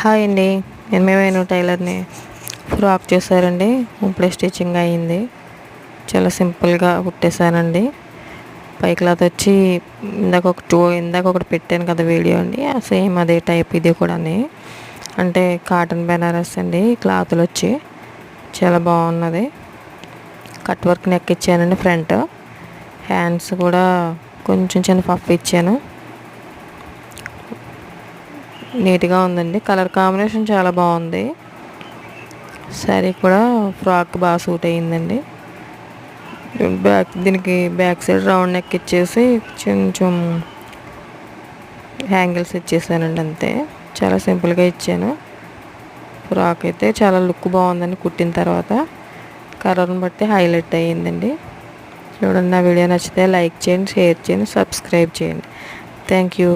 Hi అండి. నేను మేమేను టైలర్ని. Frock చేశారండి. ఇప్పుడే స్టిచ్చింగ్ అయ్యింది. చాలా సింపుల్గా కుట్టేశానండి. పై క్లాత్ వచ్చి ఇందాక ఒక టూ ఇందాక ఒకటి పెట్టాను కదా వీడియో అండి. సేమ్ అదే టైప్ ఇది కూడా అంటే కాటన్ బెనారస్ అండి క్లాతులు వచ్చి. చాలా బాగున్నది. కట్ వర్క్ నెక్ ఇచ్చానండి ఫ్రంట్. హ్యాండ్స్ కూడా కొంచెం చిన్న పఫ్ ఇచ్చాను. నీట్గా ఉందండి. కలర్ కాంబినేషన్ చాలా బాగుంది. శారీ కూడా ఫ్రాక్ బాగా సూట్ అయ్యిందండి. బ్యాక్ దీనికి బ్యాక్ సైడ్ రౌండ్ నెక్ ఇచ్చేసి కొంచెం హ్యాంగిల్స్ ఇచ్చేసానండి అంతే. చాలా సింపుల్గా ఇచ్చాను. ఫ్రాక్ అయితే చాలా లుక్ బాగుందండి కుట్టిన తర్వాత. కలర్ని బట్టి హైలైట్ అయ్యిందండి. చూడండి నా వీడియో నచ్చితే లైక్ చేయండి షేర్ చేయండి సబ్స్క్రైబ్ చేయండి. Thank you